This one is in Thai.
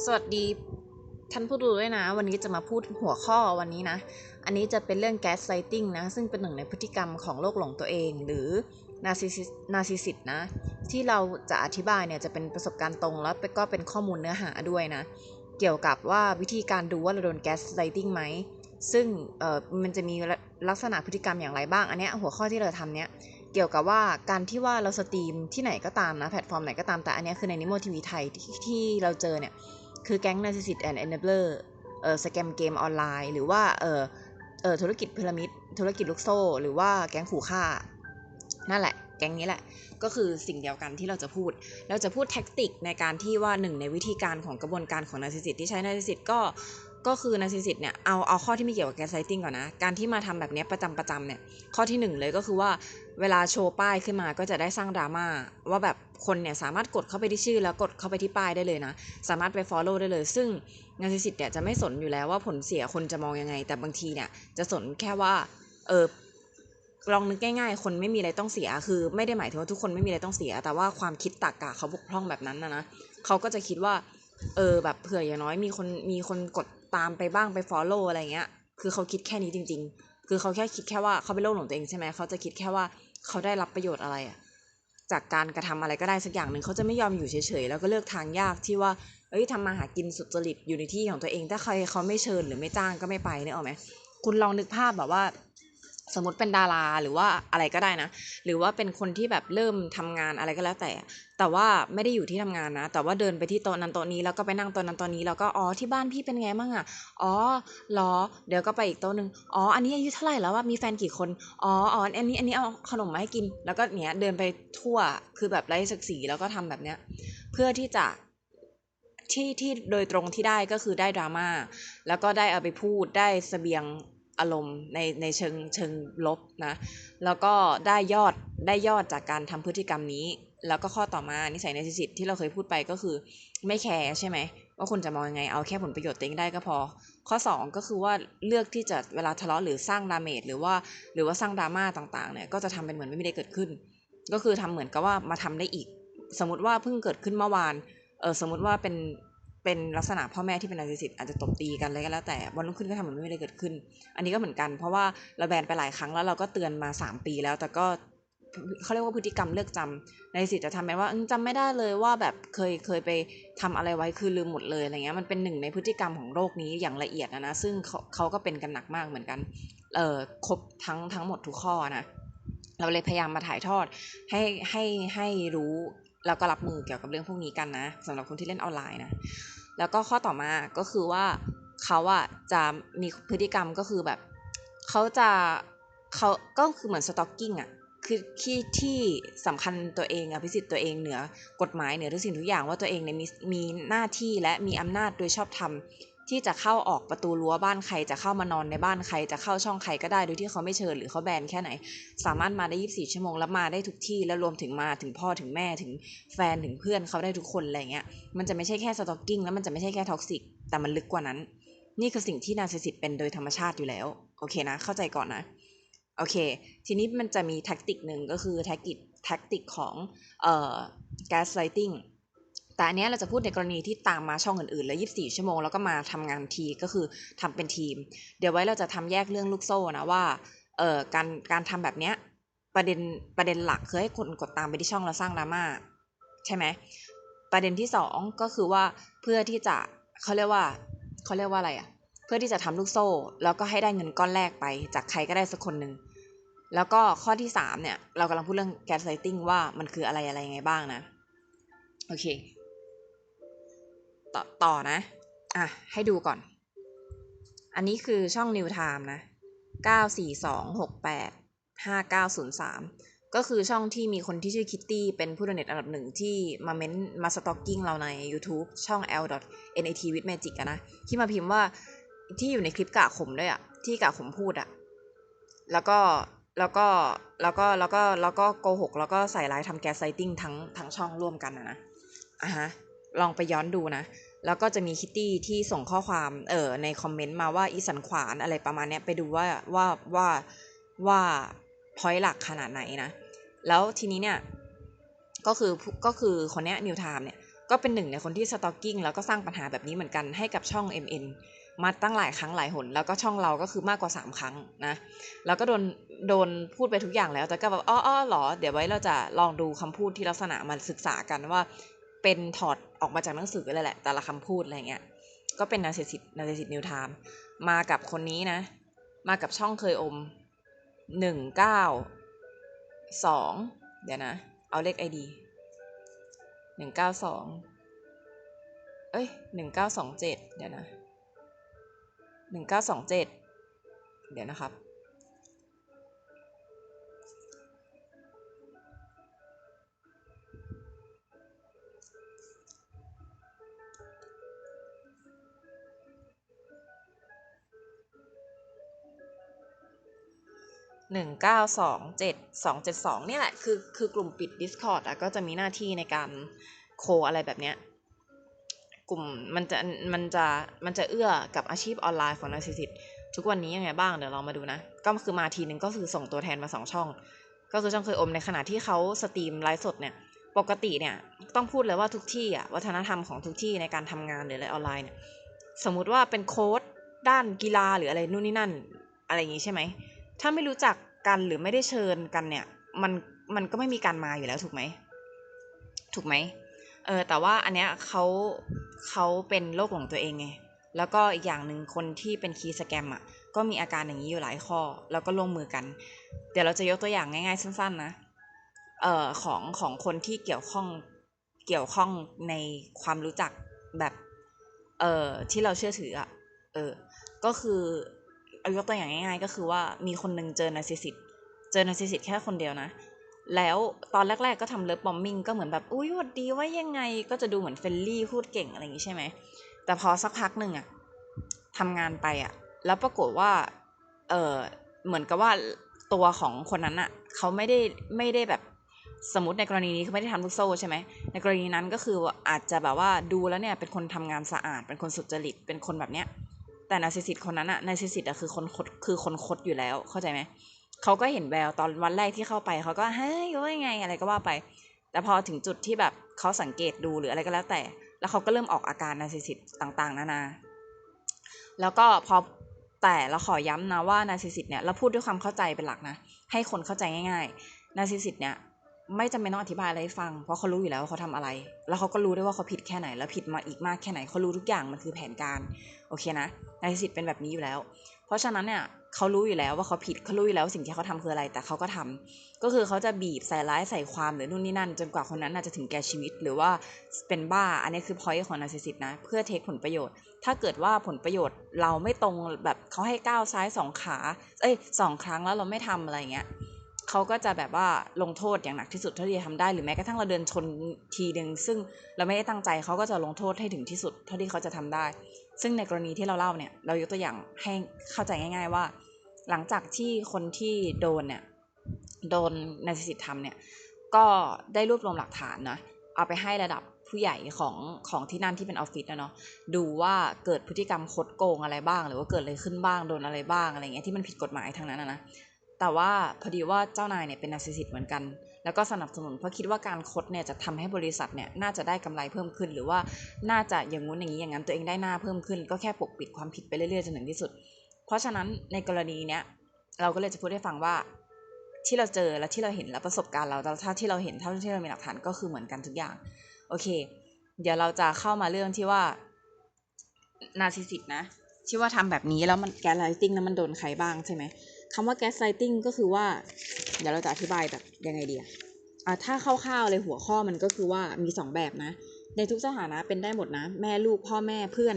สวัสดีท่านผู้ดูด้วยนะ วันนี้จะมาพูดหัวข้อวันนี้นะ อันนี้จะเป็นเรื่องแก๊สไซติงนะ ซึ่งเป็นหนึ่งในพฤติกรรมของโรคหลงตัวเอง หรือนาซิซินาซิสิตนะ ที่เราจะอธิบายเนี่ยจะเป็นประสบการณ์ตรงแล้วก็เป็นข้อมูลเนื้อหาด้วยนะ เกี่ยวกับว่าวิธีการดูว่าเราโดนแก๊สไซติงไหม ซึ่งเออมันจะมีลักษณะพฤติกรรมอย่างไรบ้าง อันนี้หัวข้อที่เราทำเนี้ยเกี่ยวกับว่าการที่ว่าเราสตรีมที่ไหนก็ตามนะ แพลตฟอร์มไหนก็ตามแต่อันนี้คือในนิโมทีวีไทยที่ที่เราเจอเนี่ย คือแก๊ง Narcissist and Enabler เอ่อสแกมเกมออนไลน์ หรือว่าเอ่อเอ่อธุรกิจพีระมิด ธุรกิจลูกโซ่ หรือว่าแก๊งขู่ฆ่า นั่นแหละ แก๊งนี้แหละ ก็คือสิ่งเดียวกันที่เราจะพูด เราจะพูดแท็กติกในการที่ว่าหนึ่งในวิธีการของกระบวนการของนาซิสิตที่ใช้นาซิสิตก็ ก็คือนาซิสิตเนี่ยเอาเอาข้อที่ไม่เกี่ยวกับแกสไซติ้งก่อนนะ การที่มาทำแบบนี้ประจำประจำเนี่ย ข้อที่หนึ่งเลยก็คือว่าเวลาโชว์ป้ายขึ้นมาก็จะได้สร้างดราม่าว่าแบบคนเนี่ยสามารถกดเข้าไปที่ชื่อแล้วกดเข้าไปที่ป้ายได้เลยนะ สามารถไป follow ได้เลย ซึ่งนาซิสิตเนี่ยจะไม่สนอยู่แล้วว่าผลเสียคนจะมองยังไง แต่บางทีเนี่ยจะสนแค่ว่าเออลองนึกง่ายๆ คนไม่มีอะไรต้องเสีย คือไม่ได้หมายถึงว่าทุกคนไม่มีอะไรต้องเสีย แต่ว่าความคิดตรกกะเขาบกพร่องแบบนั้นนะนะเขาก็จะคิดว่า เออแบบเผื่ออย่างน้อยมีคนมีคนกด ตามไปบ้างไปฟอลโล่อะไรเงี้ย คือเขาคิดแค่นี้จริง ๆ คือเขาแค่คิดแค่ว่าเขาเป็นโลกของตัวเองใช่ไหมเขาจะคิดแค่ว่าเขาได้รับประโยชน์อะไรอะจากการกระทำอะไรก็ได้สักอย่างหนึ่งเขาจะไม่ยอมอยู่เฉยๆแล้วก็เลือกทางยากที่ว่าเอ้ยทำมาหากินสุดจริตอยู่ในที่ของตัวเอง ถ้าใครเขาไม่เชิญหรือไม่จ้างก็ไม่ไปเนี่ยเอาไหมคุณลองนึกภาพแบบว่า สมมติเป็นดาราหรือว่าอะไรก็ได้นะ หรือว่าเป็นคนที่แบบเริ่มทำงานอะไรก็แล้วแต่ แต่ว่าไม่ได้อยู่ที่ทำงานนะ แต่ว่าเดินไปที่โต๊ะนั้นโต๊ะนี้แล้วก็ไปนั่งโต๊ะนั้นโต๊ะนี้แล้วก็อ๋อที่บ้านพี่เป็นไงบ้างอะอ๋อหรอ เดี๋ยวก็ไปอีกโต๊ะหนึ่งอ๋ออันนี้อายุเท่าไหร่แล้วว่ามีแฟนกี่คนอ๋ออ๋ออันนี้อันนี้เอาขนมมาให้กิน แล้วก็เนี้ยเดินไปทั่วคือแบบไร้ศักดิ์ศรีแล้วก็ทำแบบเนี้ย เพื่อที่จะที่ที่โดยตรงที่ได้ก็คือได้ดราม่าแล้วก็ได้เอาไปพูดได้เสบียง อารมณ์ในในเชิงเชิงลบนะแล้วก็ได้ยอดได้ยอดจากการทำพฤติกรรมนี้ แล้วก็ข้อต่อมานิสัยในสิทธิ์ที่เราเคยพูดไปก็คือไม่แคร์ใช่ไหมว่าคุณจะมองยังไงเอาแค่ผลประโยชน์ตัวเองได้ก็พอ ข้อ 2 ก็คือว่าเลือกที่จะเวลาทะเลาะหรือสร้างดาเมจหรือว่าหรือว่าสร้างดราม่าต่างๆเนี่ยก็จะทำเป็นเหมือนไม่มีอะไรเกิดขึ้น ก็คือทำเหมือนกับว่ามาทำได้อีก สมมติว่าเพิ่งเกิดขึ้นเมื่อวานเออสมมติว่าเป็น เป็นลักษณะพ่อแม่ที่เป็นนาซิสิตอาจจะตบตีกันอะไรก็แล้วแต่วันรุ่งขึ้นก็ทำเหมือนไม่มีอะไรเกิดขึ้น อันนี้ก็เหมือนกัน เพราะว่าเราแบนไปหลายครั้งแล้วเราก็เตือนมา 3 ปีแล้วแต่ก็เขาเรียกว่าพฤติกรรมเลือกจำในสิทธิ์จะทำเป็นว่าจำไม่ได้เลยว่าแบบเคยเคยไปทำอะไรไว้คือลืมหมดเลยอะไรเงี้ยมันเป็นหนึ่งในพฤติกรรมของโรคนี้อย่างละเอียดนะนะซึ่งเขาเขาก็เป็นกันหนักมากเหมือนกันเอ่อครบทั้งทั้งหมดทุกข้อนะเราเลยพยายามมาถ่ายทอดให้ให้ให้รู้แล้วก็รับมือเกี่ยวกับเรื่องพวกนี้กันนะสำหรับคนที่เล่นออนไลน์นะ แล้วก็ข้อต่อมาก็คือว่าเขาอะจะมีพฤติกรรมก็คือแบบเขาจะเขาก็คือเหมือนสต็อกกิ้งอะคือที่ที่สำคัญตัวเองอะพิสิทธิ์ตัวเองเหนือกฎหมายเหนือทุกสิ่งทุกอย่างว่าตัวเองเนี่ยมีมีหน้าที่และมีอำนาจโดยชอบธรรม ที่จะเข้าออกประตูรั้วบ้านใครจะเข้ามานอนในบ้านใครจะเข้าช่องใครก็ได้โดยที่เขาไม่เชิญหรือเขาแบนแค่ไหน สามารถมาได้ 24 ชั่วโมงแล้วมาได้ทุกที่แล้วรวมถึงมาถึงพ่อถึงแม่ถึงแฟนถึงเพื่อนเขาได้ทุกคนอะไรเงี้ยมันจะไม่ใช่แค่สต็อกกิ้งแล้วมันจะไม่ใช่แค่ท็อกซิกแต่มันลึกกว่านั้น นี่คือสิ่งที่นาซิสิตเป็นโดยธรรมชาติอยู่แล้วโอเคนะ เข้าใจก่อนนะโอเค ทีนี้มันจะมีแท็กติกหนึ่งก็คือแท็กติกแท็กติกของเอ่อแก๊สไลติง แต่อันนี้เราจะพูดในกรณีที่ตามมาช่องอื่นๆ แล้ว 24 ชั่วโมงแล้วก็มาทำงานทีก็คือทำเป็นทีม เดี๋ยวไว้เราจะทำแยกเรื่องลูกโซ่นะว่าเอ่อการการทำแบบเนี้ยประเด็นประเด็นหลักคือให้คนกดตามไปที่ช่องแล้วสร้างดราม่าใช่ไหมประเด็นที่สองก็คือว่าเพื่อที่จะเขาเรียกว่าเขาเรียกว่าอะไรอะเพื่อที่จะทำลูกโซ่ แล้วก็ให้ได้เงินก้อนแรกไป จากใครก็ได้สักคนหนึ่งแล้วก็ข้อที่สามเนี่ย เรากำลังพูดเรื่องแก๊สไลติงว่ามันคืออะไรอะไรยังไงบ้างนะ โอเค ต่อต่อนะ อะ ให้ดูก่อน อันนี้คือช่อง New Time นะ 942685903 ก็คือช่องที่มีคนที่ชื่อคิตตี้เป็นผู้ดำเนินอันดับหนึ่งที่มาเม้นมาสต็อกกิ้งเราใน YouTube ช่อง l nat with magic นะ ที่มาพิมพ์ว่าที่อยู่ในคลิปกะขมด้วยอะที่กะขมพูดอะแล้วก็แล้วก็แล้วก็แล้วก็แล้วก็โกหกแล้วก็ใส่ร้ายทำแกสไซติ้งทั้งทั้งช่องร่วมกันนะนะอะฮะ ลองไปย้อนดูนะ แล้วก็จะมีคิตตี้ที่ส่งข้อความเออในคอมเมนต์มาว่าอีสันขวานอะไรประมาณเนี้ยไปดูว่าว่าว่าว่าพอยหลักขนาดไหนนะ แล้วทีนี้เนี่ยก็คือก็คือคนเนี้ยนิวไทม์เนี่ยก็เป็นหนึ่งในคนที่สตอกกิ้งแล้วก็สร้างปัญหาแบบนี้เหมือนกันให้กับช่อง MN มาตั้งหลายครั้งหลายหน แล้วก็ช่องเราก็คือมากกว่า 3 ครั้งนะแล้วก็โดนโดนพูดไปทุกอย่างแล้วแต่ก็แบบอ้ออ้อหรอ เดี๋ยวไว้เราจะลองดูคำพูดที่ลักษณะมาศึกษากันว่า เป็นถอดออกมาจากหนังสือเลยแหละ แต่ละคำพูดอะไรเงี้ย ก็เป็นนาเซสิตนาเซสิตนิวไทม์มากับคนนี้นะ มากับช่องเคยอมหนึ่งเก้าสองเดี๋ยวนะ เอาเลขไอดีหนึ่งเก้าสองเอ้ยหนึ่งเก้าสองเจ็ดเดี๋ยวนะหนึ่งเก้าสองเจ็ดเดี๋ยวนะครับ หนึ่งเก้าสองเจ็ดสองเจ็ดสองนี่ยแหละคือคือกลุ่มปิด Discord อะก็จะมีหน้าที่ในการโคอะไรแบบเนี้ยกลุ่มมันจะมันจะมันจะเอื้อกับอาชีพออนไลน์ของนาซิสิตทุกวันนี้ยังไงบ้างเดี๋ยวเรามาดูนะ ก็คือมาทีนึงก็คือส่งตัวแทนมาสองช่อง ก็คือช่องเคยอมในขณะที่เขาสตรีมไลฟ์สดเนี่ยปกติเนี่ยต้องพูดเลยว่าทุกที่อะวัฒนธรรมของทุกที่ในการทำงานหรืออะไรออนไลน์เนี่ยสมมุติว่าเป็นโค้ดด้านกีฬาหรืออะไรนู่นนี่นั่นอะไรอย่างงี้ใช่ไหม ถ้าไม่รู้จักกันหรือไม่ได้เชิญกันเนี่ย มันมันก็ไม่มีการมาอยู่แล้วถูกไหม ถูกไหมเออแต่ว่าอันเนี้ยเขาเขาเป็นโรคหลงตัวเองไง แล้วก็อีกอย่างหนึ่งคนที่เป็นคีย์สแกมอะ ก็มีอาการอย่างนี้อยู่หลายข้อ แล้วก็ลงมือกัน เดี๋ยวเราจะยกตัวอย่างง่ายๆ สั้นๆนะ เอ่อของของคนที่เกี่ยวข้องเกี่ยวข้องในความรู้จักแบบ เอ่อที่เราเชื่อถืออะ เออ ก็คือ ยกตัวอย่างง่ายๆ ก็คือว่ามีคนหนึ่งเจอนาซิสซิสเจอนาซิสซิสแค่คนเดียวนะ แล้วตอนแรก ๆ ก็ทำเลิฟบอมมิ่งก็เหมือนแบบอุ้ยวัดดีว่ายังไงก็จะดูเหมือนเฟรนลี่พูดเก่งอะไรอย่างงี้ใช่ไหม แต่พอสักพักหนึ่งอะทำงานไปอะแล้วปรากฏว่าเออเหมือนกับว่าตัวของคนนั้นอะเขาไม่ได้ไม่ได้แบบสมมติในกรณีนี้เขาไม่ได้ทำลูกโซ่ใช่ไหม ในกรณีนั้นก็คืออาจจะแบบว่าดูแล้วเนี่ยเป็นคนทำงานสะอาด เป็นคนสุจริต เป็นคนแบบเนี้ย แต่นาซิสซิสคนนั้นอะนาซิสซิสอะคือคนคดคือคนคดอยู่แล้วเข้าใจไหมเขาก็เห็นแววตอนวันแรกที่เข้าไปเขาก็เฮ้ยว่ายังไงอะไรก็ว่าไป แต่พอถึงจุดที่แบบเขาสังเกตดูหรืออะไรก็แล้วแต่ แล้วเขาก็เริ่มออกอาการนาซิสซิสต่างๆ นานา แล้วก็พอแต่เราขอย้ำนะว่านาซิสซิสเนี่ยเราพูดด้วยความเข้าใจเป็นหลักนะให้คนเข้าใจง่ายๆนาซิสซิสเนี่ย ไม่จำเป็นต้องอธิบายอะไรให้ฟัง เพราะเขารู้อยู่แล้วว่าเขาทำอะไร แล้วเขาก็รู้ด้วยว่าเขาผิดแค่ไหน แล้วผิดมาอีกมากแค่ไหนเขารู้ทุกอย่างมันคือแผนการ โอเคนะนาร์ซิสซิสเป็นแบบนี้อยู่แล้ว เพราะฉะนั้นเนี่ยเขารู้อยู่แล้วว่าเขาผิดเขารู้อยู่แล้วสิ่งที่เขาทำคืออะไร แต่เขาก็ทำก็คือเขาจะบีบใส่ร้ายใส่ความหรือนู่นนี่นั่น จนกว่าคนนั้นน่าจะถึงแก่ชีวิตหรือว่าเป็นบ้า อันนี้คือพอยต์ของนาร์ซิสซิสนะเพื่อเทคผลประโยชน์ ถ้าเกิดว่าผลประโยชน์เราไม่ตรงแบบเขาให้ก้าวซ้ายสองขา เอ้ยสองครั้งแล้วเราไม่ทำอะไรเงี้ย เขาก็จะแบบว่าลงโทษอย่างหนักที่สุดเท่าที่จะทำได้หรือแม้กระทั่งเราเดินชนทีหนึ่งซึ่งเราไม่ได้ตั้งใจเขาก็จะลงโทษให้ถึงที่สุดเท่าที่เขาจะทำได้ ซึ่งในกรณีที่เราเล่าเนี่ย เรายกตัวอย่างให้เข้าใจง่าย ๆว่า หลังจากที่คนที่โดนเนี่ยโดนนาซิสิตทำเนี่ยก็ได้รวบรวมหลักฐานนะเอาไปให้ระดับผู้ใหญ่ของของที่นั่นที่เป็นออฟฟิศนะเนาะดูว่าเกิดพฤติกรรมคดโกงอะไรบ้าง หรือว่าเกิดอะไรขึ้นบ้างโดนอะไรบ้างอะไรเงี้ยที่มันผิดกฎหมายทั้งนั้นนะ แต่ว่าพอดีว่าเจ้านายเนี่ยเป็นนาซิสิตเหมือนกัน แล้วก็สนับสนุนเพราะคิดว่าการคดเนี่ยจะทำให้บริษัทเนี่ยน่าจะได้กำไรเพิ่มขึ้น หรือว่าน่าจะอย่างงู้นอย่างนี้อย่างนั้นตัวเองได้หน้าเพิ่มขึ้น ก็แค่ปกปิดความผิดไปเรื่อยๆจนถึงที่สุด เพราะฉะนั้นในกรณีเนี้ยเราก็เลยจะพูดให้ฟังว่าที่เราเจอและที่เราเห็นและประสบการณ์เราถ้าที่เราเห็นเท่าที่เรามีหลักฐานก็คือเหมือนกันทุกอย่าง โอเค เดี๋ยวเราจะเข้ามาเรื่องที่ว่านาซิสิตนะที่ว่าทำแบบนี้แล้วมันแกไลติงแล้วมันโดนใครบ้างใช่ไหม คำว่าแก๊สไลติงก็คือว่า เดี๋ยวเราจะอธิบายแบบยังไงดีอะอะถ้าคร่าวๆเลยหัวข้อมันก็คือว่ามีสองแบบนะ ในทุกสถานะเป็นได้หมดนะ แม่ลูกพ่อแม่เพื่อน